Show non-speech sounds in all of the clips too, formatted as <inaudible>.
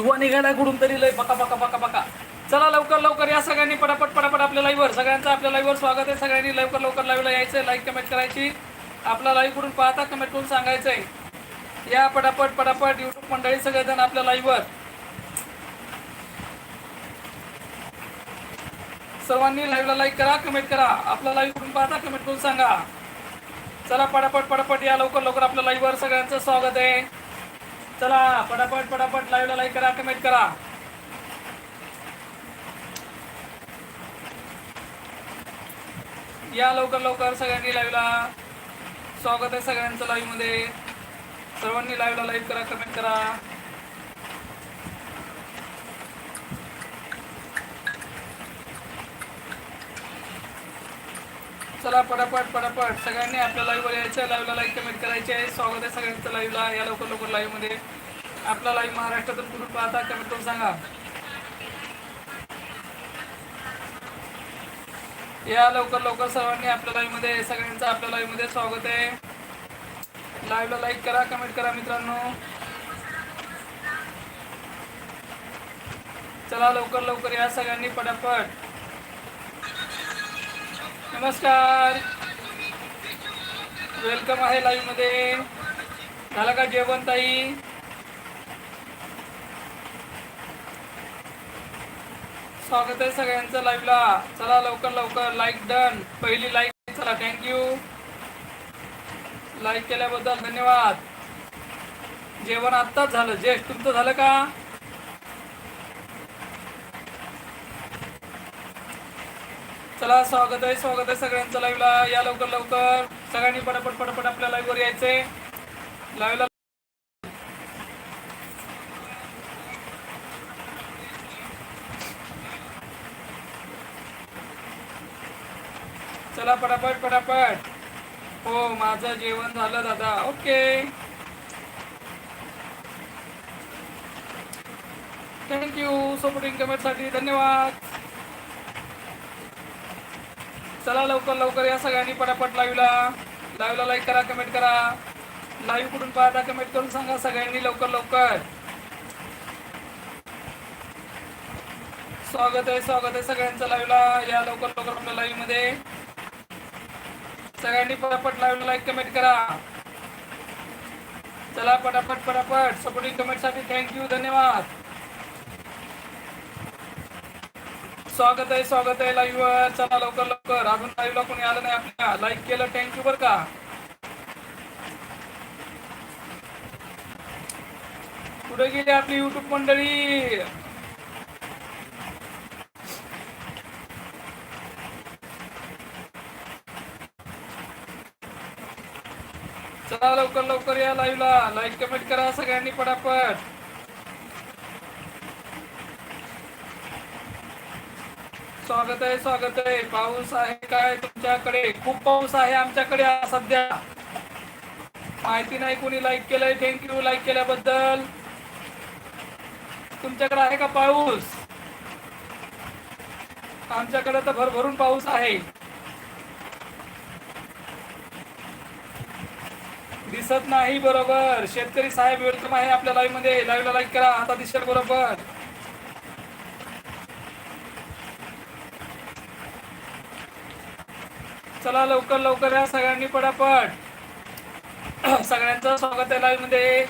धुवा निघाला कुठून तरी लय बका बका बका बका. चला लवकर लवकर या सगळ्यांनी पटापट पटापट आपल्या लाईव्हवर सगळ्यांचं आपल्या लाईव्हवर स्वागत आहे. सगळ्यांनी लवकर लवकर लाईव्हला यायचं लाईक कमेंट करायची. आपला लाईव्ह कुठून पाहता कमेंट करून सांगायचंय. या पटापट पटापट. युट्यूब मंडळी सगळेजण आपल्या लाईव्हवर सर्वांनी लाईव्हला लाईक करा कमेंट करा. आपला लाईव्ह कुठून पाहता कमेंट करून सांगा. चला पटापट पटापट या लवकर लवकर आपल्या लाईव्हवर सगळ्यांचं स्वागत आहे. चला पटापट पटापट लाईव्हला लाईक करा कमेंट करा. या लवकर लवकर सगळ्यांनी लाईव्हला स्वागत आहे सगळ्यांचं लाईव्हमध्ये सर्वांनी लाईव्हला लाईक करा कमेंट करा. चला पटापट पटापट. सगळ्यांनी आपल्या लाईव्हवर यायचं. लाईव्हला लाईक कमेंट करायचे. आहे स्वागत आहे सगळ्यांचं लाईव्हला या लवकर लवकर लाईव्हमध्ये आपला लाईव्ह महाराष्ट्रातून कुठून पाहता? कमेंट करून सांगा. या लवकर लवकर सर्वांनी आपल्या लाईव्हमध्ये सगळ्यांचं आपल्या लाईव्हमध्ये स्वागत आहे. लाईव्हला लाईक करा कमेंट करा मित्रांनो. चला लवकर लवकर या सगळ्यांनी पटापट. नमस्कार. वेलकम आहे लाईव्हमध्ये. झालं का जेवण ताई? स्वागत आहे सगळ्यांचं लाईव्हला चला लवकर लवकर लाईक डन पहिली लाईक चला. थँक्यू लाईक केल्याबद्दल धन्यवाद. जेवण आत्ताच झालं. जेष्ठ तुमचं झालं का? चला स्वागत आहे स्वागत आहे सगळ्यांचं लाईव्हला या लवकर लवकर. सगळ्यांनी पटापट पटापट आपल्या लाईव्हवर यायचंय. लाईव्हला चला पटापट पटापट. हो माझं जेवण झालं दादा. ओके. थँक्यू सपोर्टिंग कमेंटसाठी धन्यवाद. चला लवकर लवकर या सगळ्यांनी पटापट लाईव्हला लाईव्हला लाईक करा कमेंट करा. लाईव्ह कुठून पाहता कमेंट करून सांगा सगळ्यांनी लवकर लवकर. स्वागत आहे स्वागत आहे सगळ्यांचं लाईव्हला या लवकर लवकर आपल्या लाईव्हमध्ये. सगळ्यांनी पटापट लाईव्ह लाईक कमेंट करा. चला पटापट पटापट. सपोर्टिंग कमेंटसाठी थँक्यू धन्यवाद. स्वागत आहे स्वागत आहे लाईव्ह चला लवकर लवकर. अजून लाईव्हला कोणी आलं नाही आपल्या. लाईक केलं थँक्यू बर का. कुठे गेली आपली युट्यूब मंडळी? चला लवकर लवकर या लाईव्हला लाईक कमेंट करा सगळ्यांनी पटापट. स्वागत आहे स्वागत आहे. पाऊस आहे काय तुमच्याकडे? खूप पाऊस आहे आमच्याकडे सध्या. माहिती नाही कोणी लाईक केलंय थँक्यू लाईक केल्याबद्दल. तुमच्याकडे आहे का पाऊस? आमच्याकडे तर भरभरून पाऊस आहे. दिसत नाही बरोबर. शेतकरी साहेब वेलकम आहे आपल्या लाईव्हमध्ये. लाईव्हला लाईक करा. आता दिसेल बरोबर. चला लवकर लवकर या सगळ्यांनी पटापट. <clears throat> सगळ्यांचं स्वागत आहे लाईव्हमध्ये.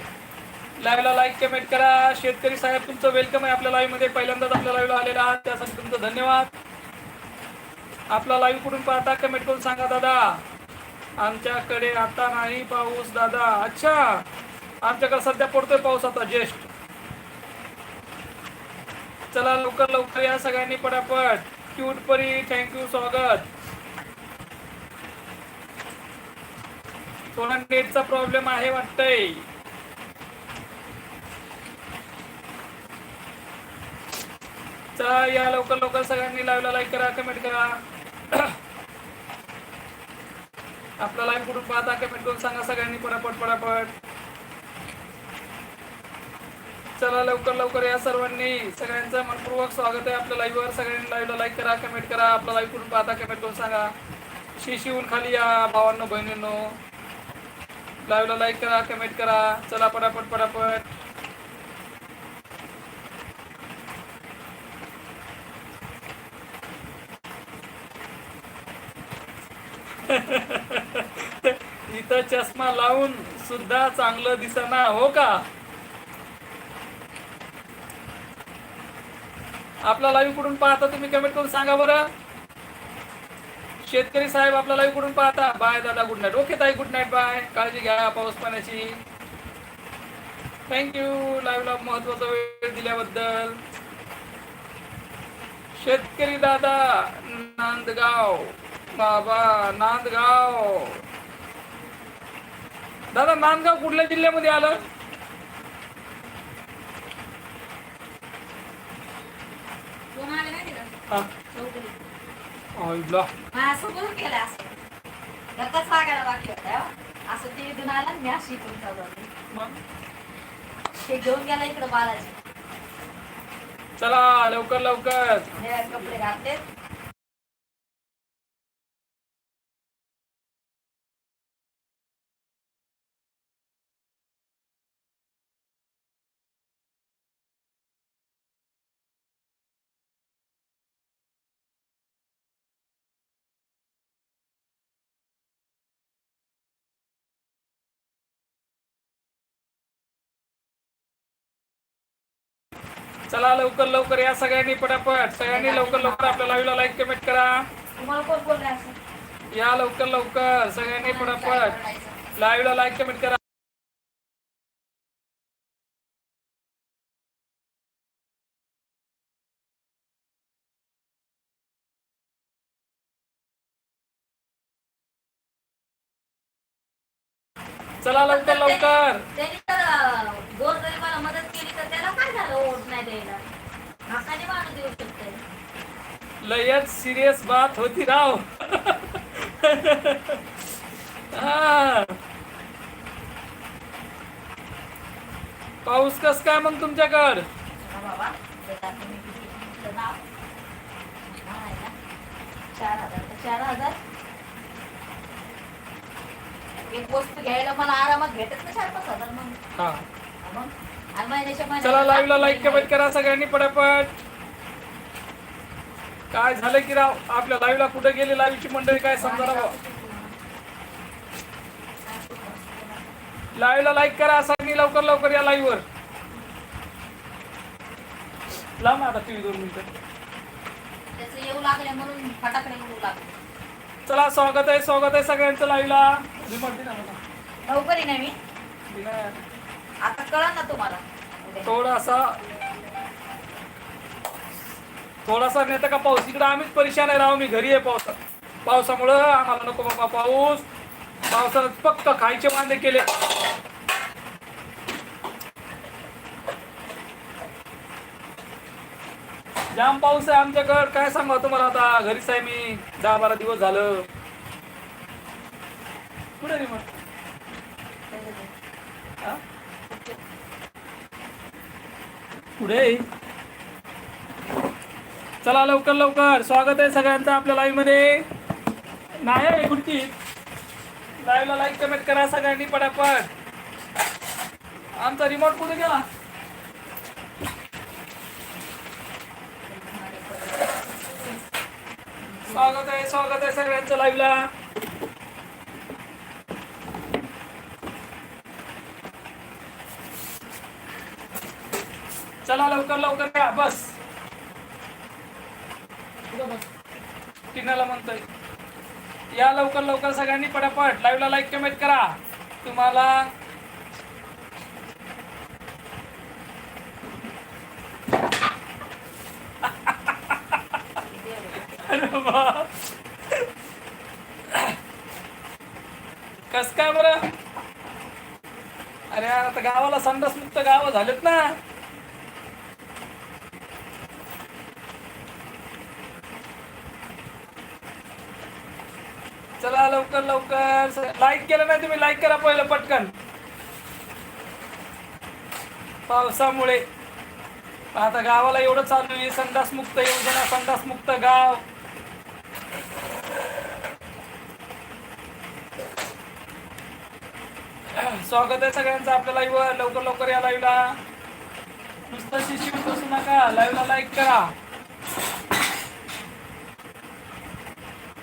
लाईव्हला लाईक कमेंट करा. शेतकरी साहेब तुमचं वेलकम आहे आपल्या लाईव्हमध्ये. पहिल्यांदाच आपल्या लाईव्हला आलेला आहात. त्यासाठी तुमचं धन्यवाद. आपला लाईव्ह कुठून पाहता? कमेंट करून सांगा दादा. आमच्याकडे आता नाही पाऊस दादा. अच्छा. आमच्याकडे सध्या पडतोय पाऊस आता ज्येष्ठ चला लवकर लवकर या सगळ्यांनी पटापट. क्यूट परी थँक्यू स्वागत. थोडा नेटचा प्रॉब्लेम आहे वाटतंय. चला या लवकर लवकर सगळ्यांनी लाईव्हला लाईक करा कमेंट करा. <clears throat> आपला लाईव्ह कुठून पाहता कमेंट करून सांगा सगळ्यांनी पटापट पटापट. चला लवकर लवकर या सर्वांनी. सगळ्यांचं मनपूर्वक स्वागत आहे आपल्या लाईव्हवर सगळ्यांनी लाईव्हला लाईक करा कमेंट करा. आपला लाईव्ह कुठून पाहता कमेंट करून सांगा. शिशिवून खाली या भावांनो बहिणींनो. लाईव्ह लाईक करा कमेंट करा. चला पटापट पटापट. <laughs> इथं चष्मा लावून सुद्धा चांगलं दिसना हो का? आपला लाईव्ह कुठून पाहता तुम्ही? कमेंट करून सांगा बरं. शेतकरी साहेब आपला लाईव्ह कुठून पाहता. बाय दादा गुड नाईट ओके ताई गुड नाईट बाय काळजी घ्या पाऊस पाण्याची. थँक्यू लाईव्हला महत्त्वाचा वेळ दिल्याबद्दल. शेतकरी दादा नांदगाव. बाबा नांदगाव. दादा नांदगाव कुठल्या जिल्ह्यामध्ये आलं? कोण हा केलं असं. वागायला बाकी हो. असं ते इथून आला मी अशी इथून चालवली मग? ते घेऊन गेला इकडे बालाजी. चला लवकर लवकर. निळ्या कपडे घातले चला लवकर लवकर या सगळ्यांनी पटापट. सगळ्यांनी लवकर लवकर आपल्या लाईव्हला लाईक कमेंट करा. या लवकर लवकर. सगळ्यांनी पटापट. लाईव्हला लाईक कमेंट करा. चला लवकर लवकर त्यांनी तर गोर गरिबाला मदत केली तर त्याला काय झालं ओढ नाही द्यायला माणूस शकते लयच सिरियस बात होती राव. हा. पाऊस कस काय मग तुमच्याकड? बाबा चार हजार चार हजार. एक वस्तू घ्यायला मला आरामात भेटत ना चार पाच हजार मग. चला लाईव्हला लाईक कमेंट करा सगळ्यांनी पटापट. काय झालं की राव? आपल्या लाईव्हला कुठे गेली लाईव्हची मंडळी? काय समजा राव? लाईव्हला लाईक करा सगळ्यांनी लवकर लवकर या लाईव्ह वर. लाव ना आता टीव्ही दोन मिनिटं. त्याचं येऊ लागले म्हणून फटाकडे येऊ लागले चला स्वागत आहे स्वागत आहे सगळ्यांचं लाईव्हला. लवकर ना मी. आता कळा ना तुम्हाला. थोडासा थोडासा नेता का पाऊस? इकडे आम्हीच परेशान आहे राव. मी घरी आहे पावसात पावसामुळं आम्हाला नको बाबा पाऊस. पावसानं फक्त खायचे वांदे केले. जाम पाऊस आहे आमच्याकडं. काय सांगा तुम्हाला आता? घरीच आहे मी. दहा बारा दिवस झालं. कुठे मग हा? पुढे चला लवकर लवकर. स्वागत आहे सगळ्यांचं आपल्या लाईव्हमध्ये. नाही आहे खुर्ची लाईव्हला लाईक कमेंट करा सगळ्यांनी पटापट. आमचा रिमोट कुठे गेला? स्वागत आहे स्वागत आहे सगळ्यांचं लाईव्हला चला लवकर लवकर या बस. कुठं टिनाला म्हणतोय. या लवकर लवकर सगळ्यांनी पटापट. लाईव्हला लाईक कमेंट करा. तुम्हाला कस काय बरं? अरे आता गावाला संडास मुक्त गाव झालेत ना चला लवकर लवकर लाईक केलं नाही तुम्ही लाईक करा पहिलं पटकन. पावसामुळे. आता गावाला एवढं चालू आहे संडास मुक्त योजना संडासमुक्त गाव. स्वागत आहे सगळ्यांचं आपल्या लाईव्ह लवकर लवकर या लाईव्हला नुसतं शिशी बसू नका. लाईव्हला लाईक करा.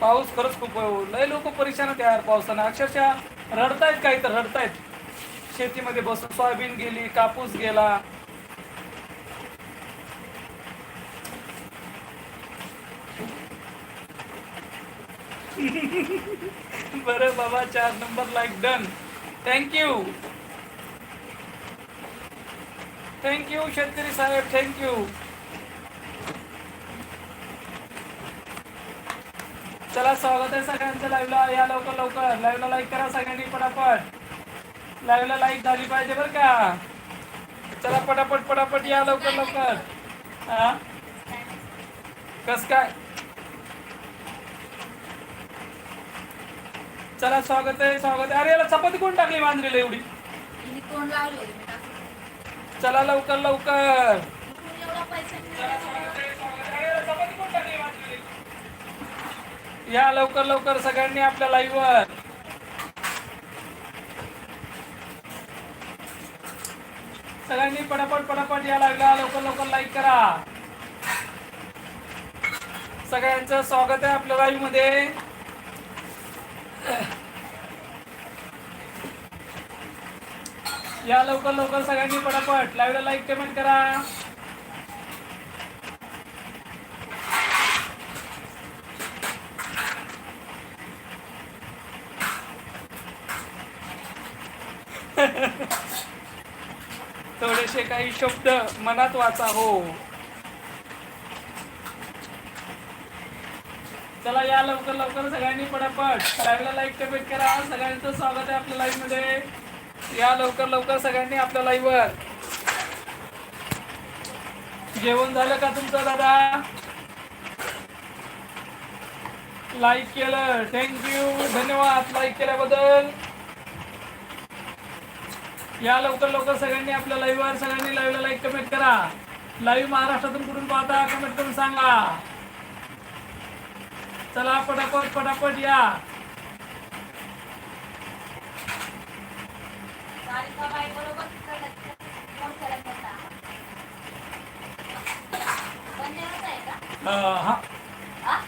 पाऊस खरंच खूप लय लोक परेशान आहेत यार पावसानं. अक्षरशः रडतायत काही तर रडतायत. शेतीमध्ये बसून सोयाबीन गेली कापूस गेला. <laughs> बरं बाबा चार number like done thank you thank you शेतकरी साहेब. थँक्यू चला स्वागत आहे सगळ्यांचं लाईव्हला या लवकर लवकर. लाईव्हला लाईक करा सगळ्यांनी पटापट. लाईव्हला लाईक झाली पाहिजे बरं का. चला पटापट पटापट. या लवकर लवकर. हा? कस काय? चला स्वागत आहे स्वागत आहे. अरे याला चपाती कोण टाकली मांजरीला एवढी. चला लवकर लवकर. या लवकर लवकर सगळ्यांनी आपल्या लाईव्हवर सगळ्यांनी पटापट पटापट या लाईव्हला लवकर लवकर लाईक करा. सगळ्यांचं स्वागत आहे आपल्या लाईव्हमध्ये या लवकर लवकर सगळ्यांनी पटापट लाईव्हला लाईक कमेंट करा थोडेसे काही शब्द मनात वाचा हो. चला या लवकर लवकर सगळ्यांनी पटापट. लाईव्हला लाईक कमेंट करा. सगळ्यांचं स्वागत आहे आपल्या लाईव्हमध्ये. या लवकर लवकर सगळ्यांनी आपल्या लाईव्ह वर. जेवण झालं का तुमचं दादा? लाईक केलं. थँक्यू धन्यवाद. लाईक केल्याबद्दल. या लवकर लवकर सगळ्यांनी आपल्या लाईव्ह वर सगळ्यांनी लाईव्हला लाईक कमेंट करा. लाईव्ह महाराष्ट्रातून कुठून पाहता कमेंट करून सांगा. चला पटापट पटापट या. सारिकाबाई बरोबर तिकडं फोन करत होता. बंजाराच आहे का? अं, हा हा?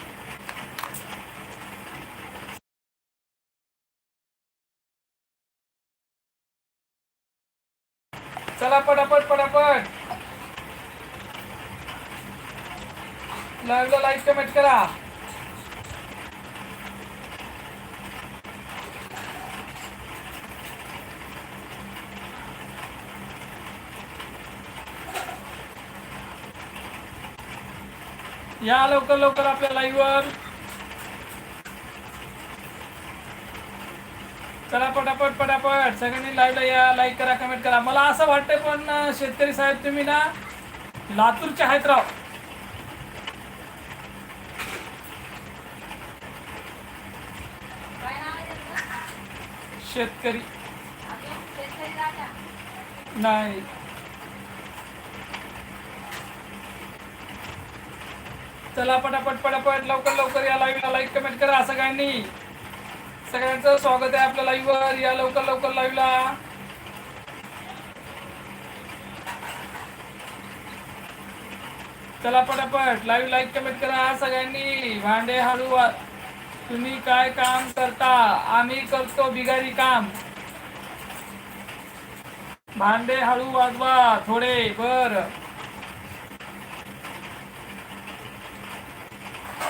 चला पटापट पटापट. लाईव्हला लाईक कमेंट करा. या लवकर लवकर आपल्या लाईव्ह चला पटापट पटापट. सगळ्यांनी लाईव्हला या लाईक करा कमेंट करा. मला असं वाटतंय पण शेतकरी साहेब तुम्ही ना लातूरचे आहेत राव? शेतकरी. नाही. चला पटापट पटापट. लवकर लवकर या लाईव्हला लाईक कमेंट करा सगळ्यांनी. सगळ्यांचं स्वागत आहे आपल्या लाईव्ह वर. या लवकर लवकर लाईव्हला चला पटापट. लाईव्ह लाईक कमेंट करा सगळ्यांनी. भांडे हळू तुम्ही काय काम करता? आम्ही करतो बिगारी काम. भांडे हळू वाजवा थोडे. बर.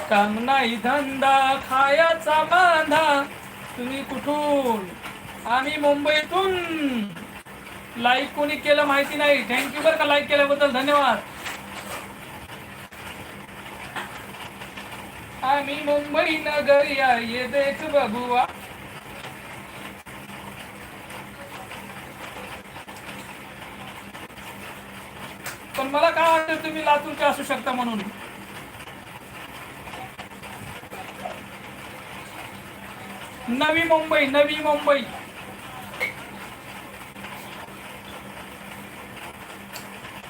काम नाही धंदा खायाचा बांधा. तुम्ही कुठून? आम्ही मुंबईतून. लाईक कोणी केलं माहिती नाही. थँक्यू बरं का लाईक केल्याबद्दल. धन्यवाद. आम्ही मुंबई नगरिया ये देख बबुआ. पण मला काय वाटतं तुम्ही लातूरचे असू शकता म्हणून. नवी मुंबई नवी मुंबई.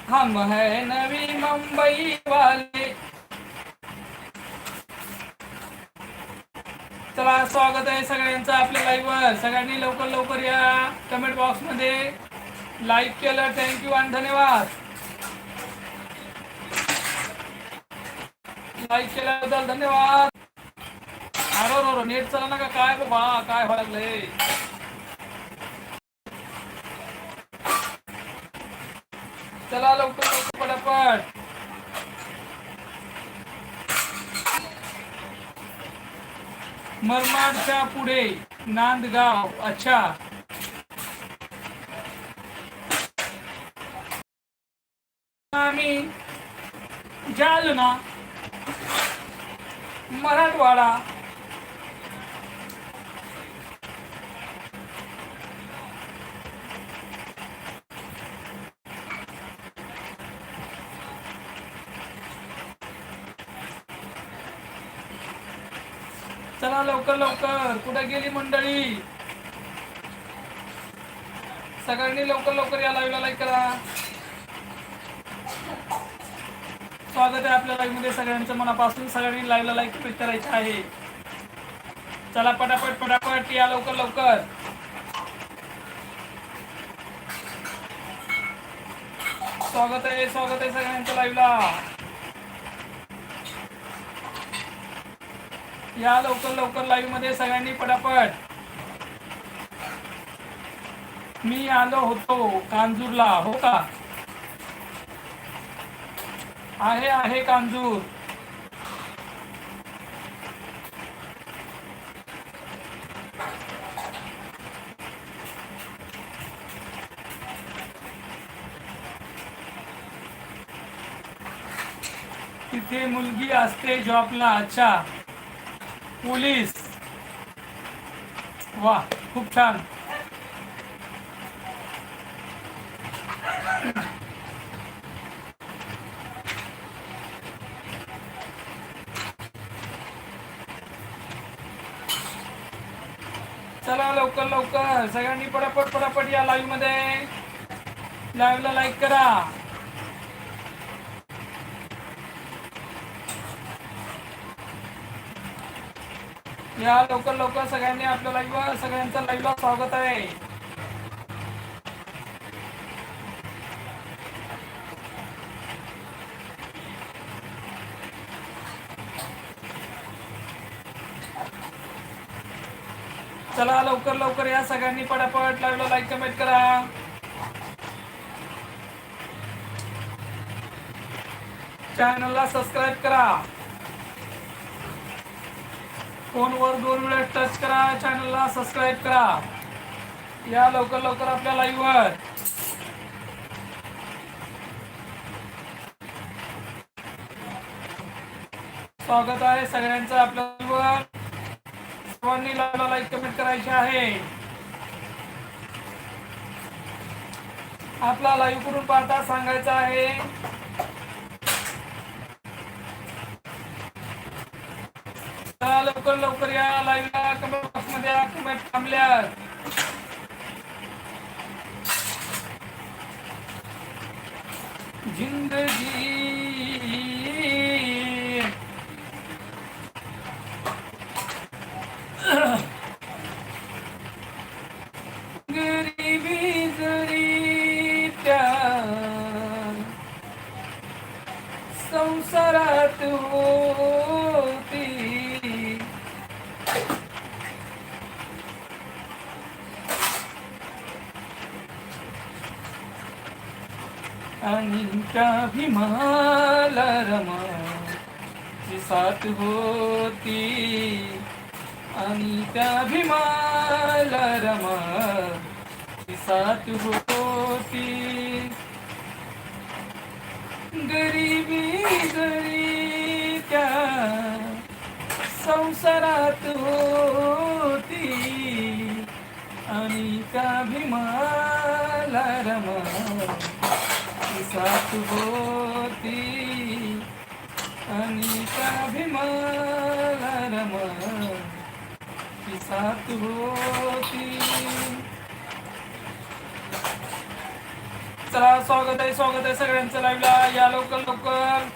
हम है नवी मुंबई वाले. चला स्वागत आहे सगळ्यांचं आपल्या लाईव्हवर सगळ्यांनी लवकर लवकर या कमेंट बॉक्समध्ये. लाईक केलं थँक्यू आणि धन्यवाद. लाईक केल्याबद्दल धन्यवाद. अरे रो रो नेट चला ना काय काय बा? काय व्हायला लागलंय? चला लवकर लवकर पटापट. मरमाडच्या पुढे नांदगाव. अच्छा. आम्ही जालना मराठवाडा चला लवकर लवकर. कुठं गेली मंडळी? सगळ्यांनी लवकर लवकर या लाईव्हला लाईक करा. स्वागत आहे आपल्या लाईव्हमध्ये सगळ्यांचं. मनापासून सगळ्यांनी लाईव्हला लाईक करायचं आहे. चला पटापट पटापट. या लवकर लवकर. स्वागत आहे स्वागत आहे सगळ्यांचं लाईव्हला या लवकर लवकर लाईव्हमध्ये सगळ्यांनी पटापट. मी आलो होतो कांजूरला हो का? आहे आहे कांजूर. तिथे मुलगी असते जॉबला अच्छा. पोलीस. वा खूप छान. चला लवकर लवकर. सगळ्यांनी पटापट पटापट या लाईव्हमध्ये. लाईव्हला लाईक करा. या लवकर लवकर सगळ्यांनी आपल्या लाईव्ह सगळ्यांचं लाईव्हला स्वागत आहे. चला लवकर लवकर या सगळ्यांनी पटापट लाईव्हला लाईक कमेंट करा. चॅनलला सबस्क्राईब करा. फोनवर दोन वेळा टच करा चॅनलला सबस्क्राईब करा. या लवकर लवकर आपल्या लाईव्हवर स्वागत आहे सगळ्यांचं आपल्या लाईव्हवर सर्वांनी लाईव्हला लाईक कमेंट करायची आहे. आपला लाईव्ह करून पाहता सांगायचं आहे चला लवकर लवकर या लाईव्हला कमेंट बॉक्समध्ये या कमेंट थांबल्या जिंदगी आणि त्या भीमाला रमा ची साथ होती. आणि त्या भीमाला रमा ची साथ होती. गरिबी जरी त्या संसारात होती. आणि त्या भीमाला रमा साथ होती आणि भीमाला रमा ची साथ होती चला स्वागत आहे स्वागत आहे सगळ्यांचं लाईव्हला या लवकर लवकर.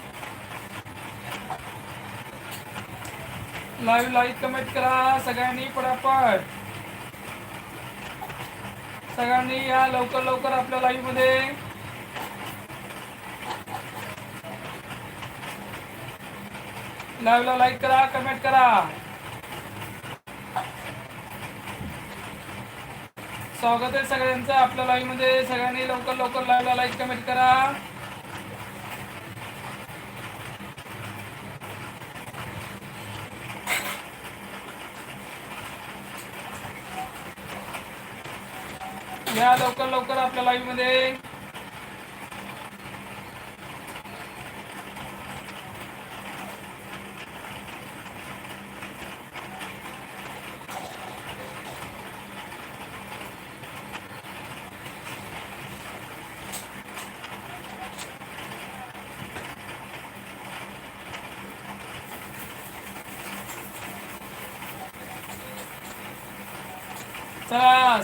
लाईव्ह लाईक कमेंट करा सगळ्यांनी पटापट सगळ्यांनी या लवकर लवकर आपल्या लाईव्हमध्ये. लाईव्हला लाईक करा कमेंट करा. स्वागत आहे सगळ्यांचं. आपल्या लाईव्हमध्ये सगळ्यांनी लवकर लवकर लाईव्हला लाईक कमेंट करा. या लवकर लवकर आपल्या लाईव्हमध्ये.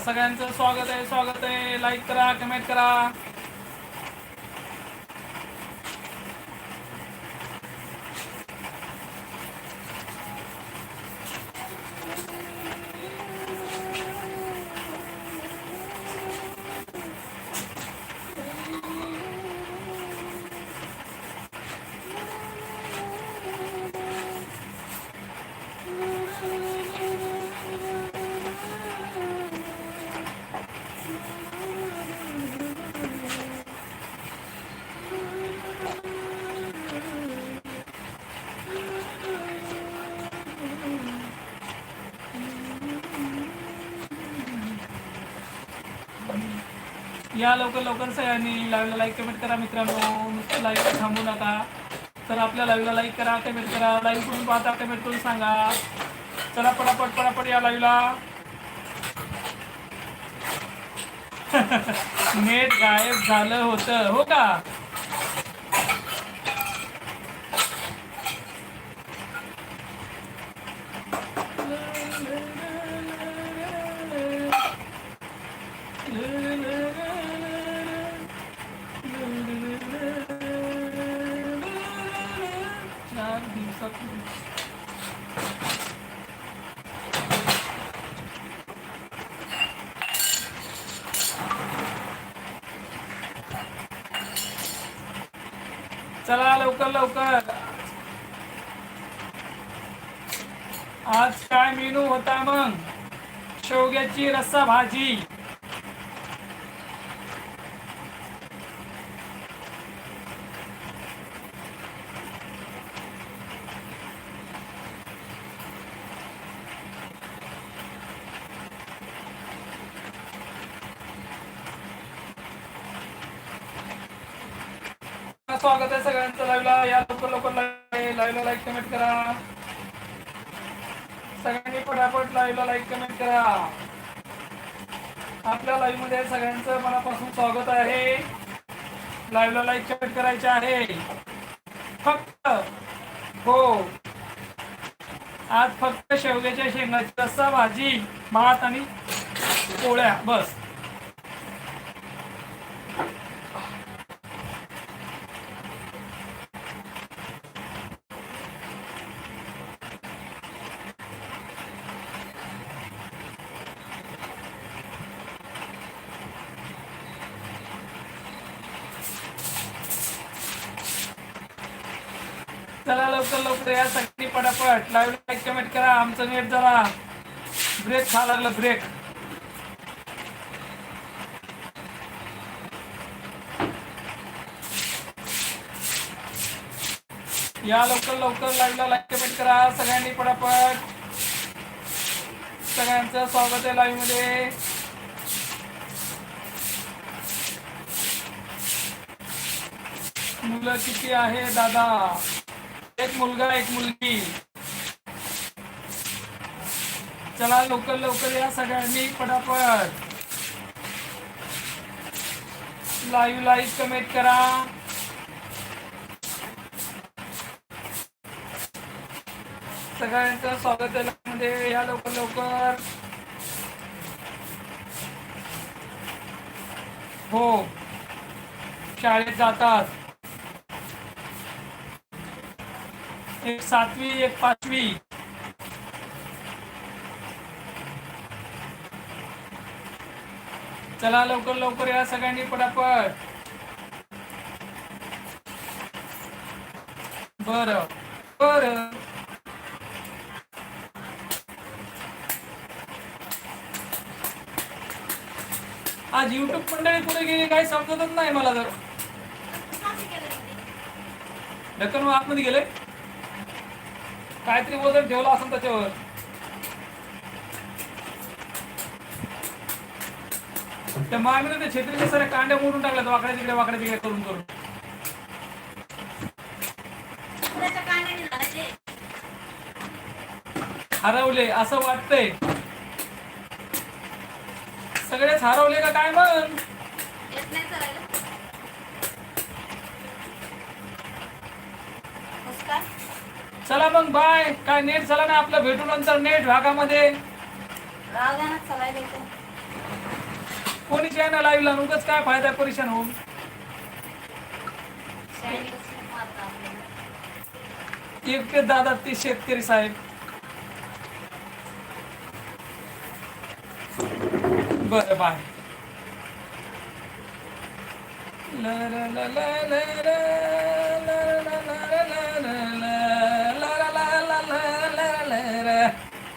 सगळ्यांचं स्वागत आहे स्वागत आहे. लाईक करा कमेंट करा. या लवकर लवकर सगळ्यांनी लाईव्हला लाईक कमेंट करा मित्रांनो. नुसतं लाईव्ह थांबू नका. तर आपल्या लाईव्हला लाईक करा कमेंट करा. लाईव्ह करून पाहता कमेंट करून सांगा. चला पटापट पटापट या लाईव्हला <laughs> नेट गायब झालं होतं. हो का? चला लवकर लवकर. आज काय मेनू होता मग? शेवग्याची रस्सा भाजी स्वागत आहे सगळ्यांचं लाईव्हला या लवकर लाईव्हला लाईक कमेंट करा. सगळ्यांनी पटापट लाईव्हला लाईक कमेंट करा. आपल्या लाईव्हमध्ये सगळ्यांचं मनापासून स्वागत आहे. लाईव्हला लाईक कमेंट करायचे आहे. फक्त हो. आज फक्त शेवग्याच्या शेंगाची रस्सा भाजी भात आणि पोळ्या बस चला लवकर लवकर या सगळी लाईव्ह लाईक कमेंट करा. आमचं नेट जरा ब्रेक खा लागलं ब्रेक या लवकर लवकर लाईव्हला लाईक कमेंट करा. सगळ्यांनी पटापट सगळ्यांचं स्वागत आहे लाईव्हमध्ये. मुलं किती आहे? दादा. एक मुलगा एक मुलगी. चला लवकर लवकर या सगळ्यांनी पटापट. लाईव्ह लाईव्ह कमेंट करा. सगळ्यांचं स्वागत आहे मध्ये या लवकर लवकर. हो. शाळेत जातात. एक सातवी एक पाचवी. चला लवकर लवकर या सगळ्यांनी पटापट. बर बर. आज युट्यूब मंडळी पुढे गेली काही समजतच नाही मला जर ढक्कन मग आतमध्ये गेले? काहीतरी वजन ठेवलं असेल त्याच्यावर. त्या मामीने त्या छत्रीच्या साऱ्या कांड्या मोडून टाकल्यात वाकड्या तिकडे वाकड्या तिकडे करून करून. हरवले असं वाटतंय. सगळेच हरवले का काय मग? काय चला मग बाय. काय नेट चला ना आपलं भेटू नंतर नेट भागामध्ये. कोणीच यांना ना चालायला उगाच काय फायदा परेशान होऊन? एक ते दादा ते शेतकरी साहेब. बर बाय. ला ला ला ला ला.